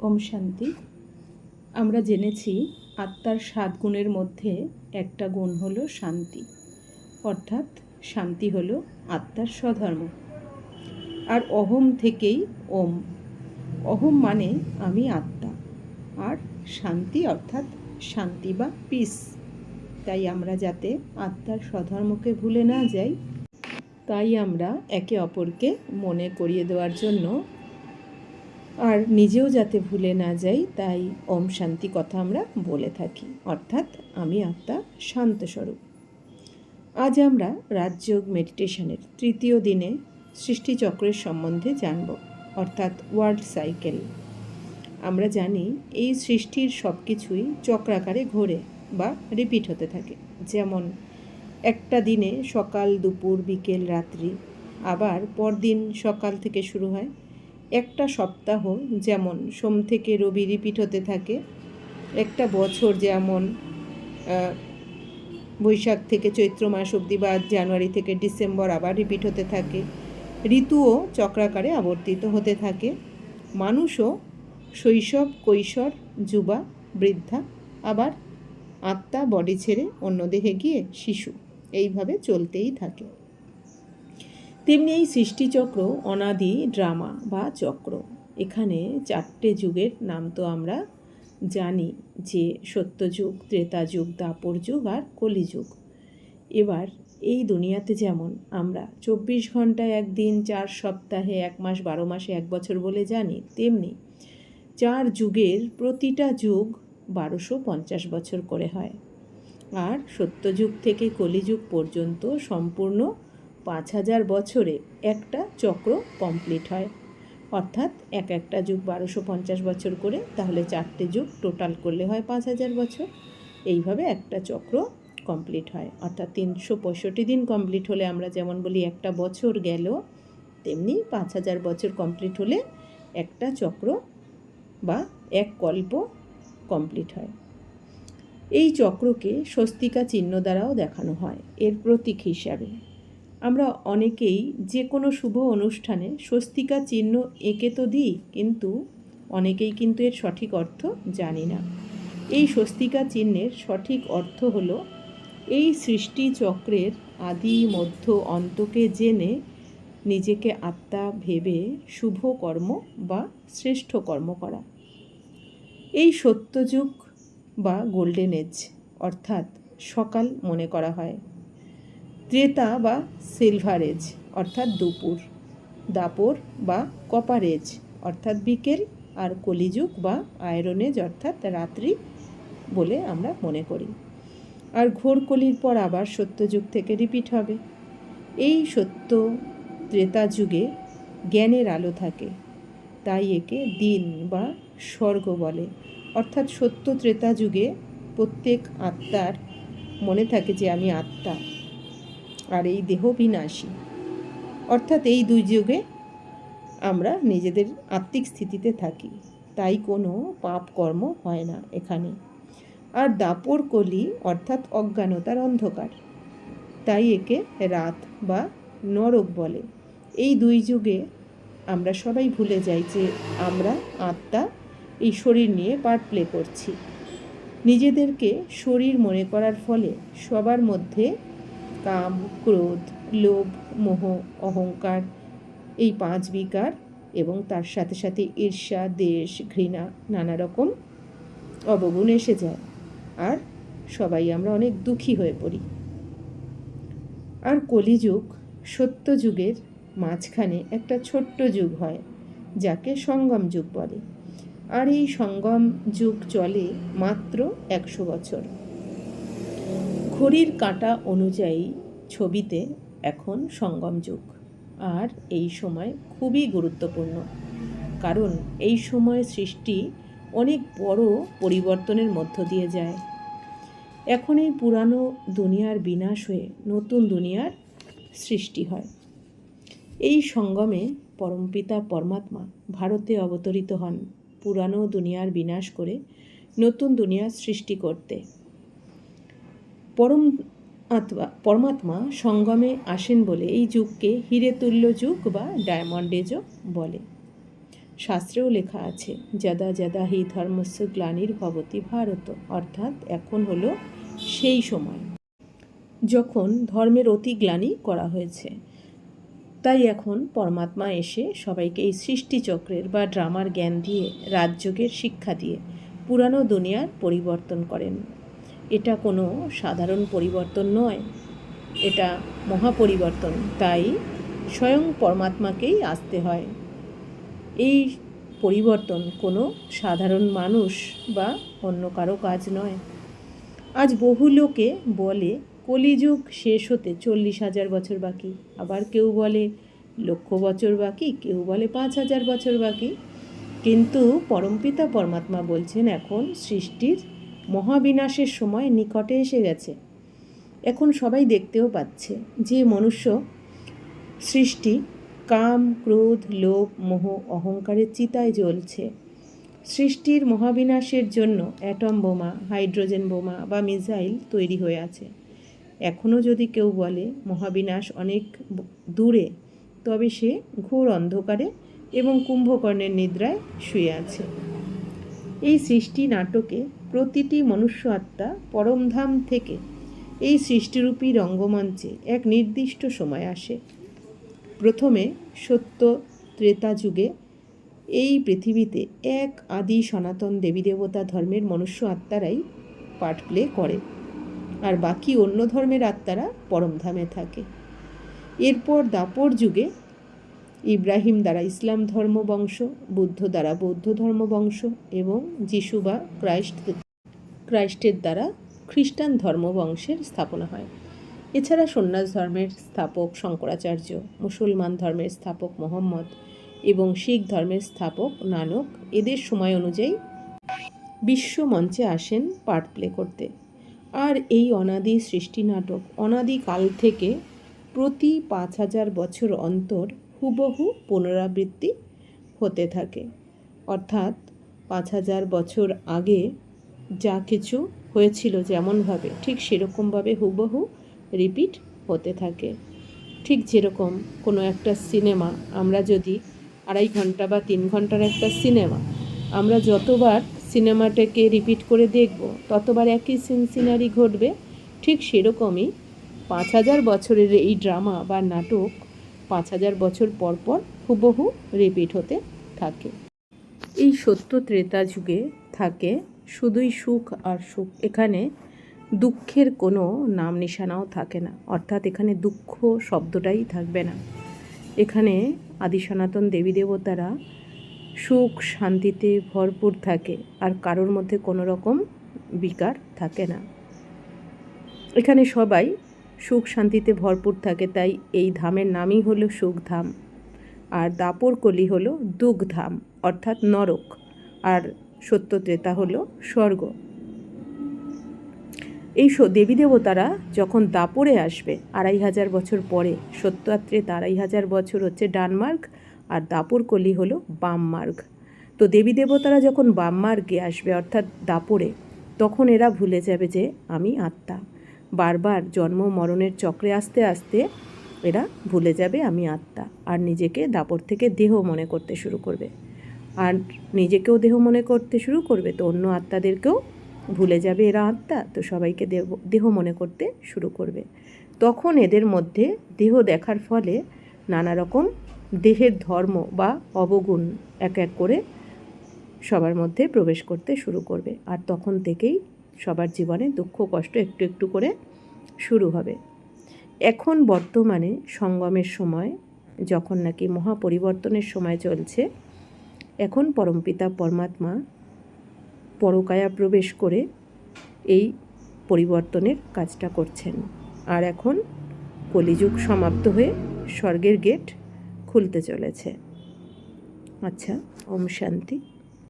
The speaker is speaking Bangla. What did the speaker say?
ওম শান্তি। আমরা জেনেছি আত্মার সাত গুণের মধ্যে একটা গুণ হলো শান্তি। অর্থাৎ শান্তি হলো আত্মার স্বধর্ম। আর অহম থেকেই ওম। অহম মানে আমি আত্মা। আর শান্তি অর্থাৎ শান্তি বা পিস তাই আমরা যাতে আত্মার স্বধর্মকে ভুলে না যাই, তাই আমরা একে অপরকে মনে করিয়ে দেওয়ার জন্য আর নিজেও যাতে ভুলে না যাই, তাই ওম শান্তি কথা আমরা বলে থাকি। অর্থাৎ আমি আত্মা শান্ত স্বরূপ। আজ আমরা রাজযোগ মেডিটেশনের তৃতীয় দিনে সৃষ্টিচক্রের সম্বন্ধে জানব, অর্থাৎ ওয়ার্ল্ড সাইকেল। আমরা জানি এই সৃষ্টির সব কিছুই চক্রাকারে ঘোরে বা রিপিট হতে থাকে। যেমন একটা দিনে সকাল, দুপুর, বিকেল, রাত্রি, আবার পরদিন সকাল থেকে শুরু হয়। একটা সপ্তাহ যেমন সোম থেকে রবি রিপিট হতে থাকে, একটা বছর যেমন বৈশাখ থেকে চৈত্র মাস অবধি বা জানুয়ারি থেকে ডিসেম্বর আবার রিপিট হতে থাকে। ঋতুও চক্রাকারে আবর্তিত হতে থাকে। মানুষও শৈশব, কৈশোর, যুবা, বৃদ্ধা, আবার আত্মা, বডি ছেড়ে অন্য দেহে গিয়ে শিশু। এইভাবে চলতেই থাকে। তেমনি এই সৃষ্টিচক্র অনাদি, ড্রামা বা চক্র। এখানে চারটে যুগের নাম তো আমরা জানি, যে সত্যযুগ ত্রেতা যুগ দাপর যুগ আর কলিযুগ। এবার এই দুনিয়াতে যেমন আমরা চব্বিশ ঘন্টায় একদিন, চার সপ্তাহে, এক মাস, বারো মাসে, এক বছর বলে জানি, তেমনি চার যুগের প্রতিটা যুগ বারোশো পঞ্চাশ বছর করে হয়। আর সত্যযুগ থেকে কলিযুগ পর্যন্ত সম্পূর্ণ পাঁচ হাজার বছরে একটা চক্র কমপ্লিট হয়। অর্থাৎ এক একটা যুগ বারোশো পঞ্চাশ বছর করে, তাহলে চারটে যুগ টোটাল করলে হয় পাঁচ হাজার বছর। এইভাবে একটা চক্র কমপ্লিট হয়। অর্থাৎ তিনশো পঁয়ষট্টি দিন কমপ্লিট হলে আমরা যেমন বলি একটা বছর গেল, তেমনি পাঁচ হাজার বছর কমপ্লিট হলে একটা চক্র বা এক কল্প কমপ্লিট হয়। এই চক্রকে স্বস্তিকা চিহ্ন দ্বারাও দেখানো হয়। এর প্রতীক হিসাবে। আমরা অনেকেই যে কোনো শুভ অনুষ্ঠানে স্বস্তিকা চিহ্ন এঁকে তো দিই, কিন্তু অনেকেই কিন্তু এর সঠিক অর্থ জানি না। এই স্বস্তিকা চিহ্নের সঠিক অর্থ হলো, এই সৃষ্টি চক্রের আদি মধ্য অন্তকে জেনে নিজেকে আত্মা ভেবে শুভ কর্ম বা শ্রেষ্ঠ কর্ম করা। এই সত্যযুগ বা গোল্ডেন এজ, অর্থাৎ সকাল মনে করা হয়। ত্রেতা বা সিলভার এজ অর্থাৎ দুপুর। দাপর বা কপার এজ অর্থাৎ বিকেল। আর কলিযুগ বা আয়রন এজ অর্থাৎ রাত্রি বলে আমরা মনে করি। আর ঘোর কলির পর আবার সত্যযুগ থেকে রিপিট হবে। এই সত্য ত্রেতা যুগে জ্ঞানের আলো থাকে। তাই একে দিন বা স্বর্গ বলে। অর্থাৎ সত্য ত্রেতা যুগে প্রত্যেক আত্মার মনে থাকে যে আমি আত্মা। আর এই দেহ বিনাশী। অর্থাৎ এই দুই যুগে আমরা নিজেদের আত্মিক স্থিতিতে থাকি। তাই কোনো পাপ কর্ম হয় না এখানে। আর দাপর কলি অর্থাৎ অজ্ঞানতার অন্ধকার। তাই একে রাত বা নরক বলে। এই দুই যুগে আমরা সবাই ভুলে যাই যে আমরা আত্মা এই শরীর নিয়ে পার্ট প্লে করছি। নিজেদেরকে শরীর মনে করার ফলে সবার মধ্যে কাম, ক্রোধ, লোভ, মোহ, অহংকার, এই পাঁচ বিকার এবং তার সাথে সাথে ঈর্ষা, দেশ, ঘৃণা, নানা রকম অবগুণ এসে যায়। আর সবাই আমরা অনেক দুঃখী হয়ে পড়ি। আর কলিযুগ সত্য যুগের মাঝখানে একটা ছোট্ট যুগ হয়, যাকে সঙ্গম যুগ বলে। আর এই সঙ্গম যুগ চলে মাত্র একশো বছর। ঘড়ির কাঁটা অনুযায়ী ছবিতে এখন সঙ্গম যুগ। আর এই সময় খুবই গুরুত্বপূর্ণ। কারণ এই সময় সৃষ্টি অনেক বড় পরিবর্তনের মধ্য দিয়ে যায়। এখন এই পুরানো দুনিয়ার বিনাশ হয়ে নতুন দুনিয়ার সৃষ্টি হয়। এই সঙ্গমে পরমপিতা পরমাত্মা ভারতে অবতরিত হন পুরানো দুনিয়ার বিনাশ করে নতুন দুনিয়ার সৃষ্টি করতে। পরম আত্মা পরমাত্মা সঙ্গমে আসেন বলে এই যুগকে হিরে তুল্য যুগ বা ডায়মন্ড এজও বলে। শাস্ত্রেও লেখা আছে, যদা যদা হি ধর্মস্য গ্লানির ভবতি ভারত অর্থাৎ এখন হলো সেই সময়। যখন ধর্মের অতি গ্লানি করা হয়েছে, তাই এখন পরমাত্মা এসে সবাইকে এই সৃষ্টিচক্রের বা ড্রামার জ্ঞান দিয়ে, রাজযোগের শিক্ষা দিয়ে পুরানো দুনিয়ার পরিবর্তন করেন। এটা কোনো সাধারণ পরিবর্তন নয়। এটা মহাপরিবর্তন, তাই স্বয়ং পরমাত্মাকেই আসতে হয়। এই পরিবর্তন কোনো সাধারণ মানুষ বা অন্য কারও কাজ নয়। আজ বহু লোকে বলে, কলিযুগ শেষ হতে চল্লিশ হাজার বছর বাকি। আবার কেউ বলে, লক্ষ বছর বাকি। কেউ বলে, পাঁচ হাজার বছর বাকি। কিন্তু পরমপিতা পরমাত্মা বলছেন, এখন সৃষ্টির মহাবিনাশের সময় নিকটে এসে গেছে। এখন সবাই দেখতেও পাচ্ছে যে মনুষ্য সৃষ্টি কাম, ক্রোধ, লোভ, মোহ, অহংকারের চিতায় জ্বলছে। সৃষ্টির মহাবিনাশের জন্য অ্যাটম বোমা, হাইড্রোজেন বোমা বা মিসাইল তৈরি হয়ে আছে। এখনও যদি কেউ বলে মহাবিনাশ অনেক দূরে, তবে সে ঘোর অন্ধকারে এবং কুম্ভকর্ণের নিদ্রায় শুয়ে আছে। এই সৃষ্টি নাটকে প্রতিটি মনুষ্য আত্মা পরমধাম থেকে এই সৃষ্টিরূপী রঙ্গমঞ্চে এক নির্দিষ্ট সময় আসে। প্রথমে সত্য ত্রেতা যুগে এই পৃথিবীতে এক আদি সনাতন দেবী দেবতা ধর্মের মনুষ্য আত্মারাই পাঠ প্লে করে, আর বাকি অন্য ধর্মের আত্মারা পরমধামে থাকে। এরপর দাপর যুগে ইব্রাহিম দ্বারা ইসলাম ধর্ম বংশ, বুদ্ধ দ্বারা বৌদ্ধ ধর্ম বংশ এবং যিশু বা ক্রাইস্ট, ক্রাইস্টের দ্বারা খ্রিস্টান ধর্ম বংশের স্থাপনা হয়। এছাড়া সন্ন্যাস ধর্মের স্থাপক শঙ্করাচার্য, মুসলমান ধর্মের স্থাপক মোহাম্মদ এবং শিখ ধর্মের স্থাপক নানক এদের সময় অনুযায়ী বিশ্ব মঞ্চে আসেন পার্ট প্লে করতে। আর এই অনাদি সৃষ্টি নাটক অনাদিকাল থেকে প্রতি পাঁচ হাজার বছর অন্তর হুবহু পুনরাবৃত্তি হতে থাকে। অর্থাৎ পাঁচ হাজার বছর আগে যা কিছু হয়েছিল যেমনভাবে, ঠিক সেরকমভাবে হুবহু রিপিট হতে থাকে। ঠিক যেরকম কোনো একটা সিনেমা, আমরা যদি আড়াই ঘণ্টা বা তিন ঘণ্টার একটা সিনেমা, আমরা যতবার সিনেমাটাকে রিপিট করে দেখব, ততবার একই সিন সিনারি ঘটবে, ঠিক সেরকমই পাঁচ হাজার বছরের এই ড্রামা বা নাটক পাঁচ হাজার বছর পর পর হুবহু রিপিট হতে থাকে। এই সত্য ত্রেতা যুগে থাকে, শুধুই সুখ আর সুখ। এখানে দুঃখের কোনো নাম নিশানাও থাকে না। অর্থাৎ এখানে দুঃখ শব্দটাই থাকবে না। এখানে আদি সনাতন দেবী দেবতারা সুখ শান্তিতে ভরপুর থাকে আর কারোর মধ্যে কোনো রকম বিকার থাকে না। এখানে সবাই সুখ শান্তিতে ভরপুর থাকে, তাই এই ধামের নামই হলো সুখধাম। আর দাপর কলি হলো দুগ্ধাম, অর্থাৎ নরক। আর সত্য ত্রেতা হলো স্বর্গ। এই দেবী দেবতারা যখন দাপরে আসবে, আড়াই হাজার বছর পরে, সত্যাত্রে আড়াই হাজার বছর হচ্ছে ডানমার্গ, আর দাপর কলি হলো বাম মার্গ তো দেবী দেবতারা যখন বাম মার্গে আসবে, অর্থাৎ দাপরে, তখন এরা ভুলে যাবে যে, আমি আত্মা। বারবার জন্ম মরণের চক্রে আসতে আসতে এরা ভুলে যাবে আমি আত্মা। আর নিজেকে দাপর থেকে দেহ মনে করতে শুরু করবে। আর নিজেকেও দেহ মনে করতে শুরু করবে তো অন্য আত্মাদেরকেও ভুলে যাবে এরা আত্মা। তো সবাইকে দেহ দেহ মনে করতে শুরু করবে। তখন এদের মধ্যে দেহ দেখার ফলে নানা রকম দেহের ধর্ম বা অবগুণ এক এক করে সবার মধ্যে প্রবেশ করতে শুরু করবে। আর তখন থেকেই সবার জীবনে দুঃখ, কষ্ট একটু একটু করে শুরু হবে। এখন বর্তমানে সঙ্গমের সময়, যখন নাকি মহাপরিবর্তনের সময় চলছে, এখন পরমপিতা পরমাত্মা পরকায়া প্রবেশ করে এই পরিবর্তনের কাজটা করছেন। আর এখন কলিযুগ সমাপ্ত হয়ে স্বর্গের গেট খুলতে চলেছে। আচ্ছা ওম শান্তি।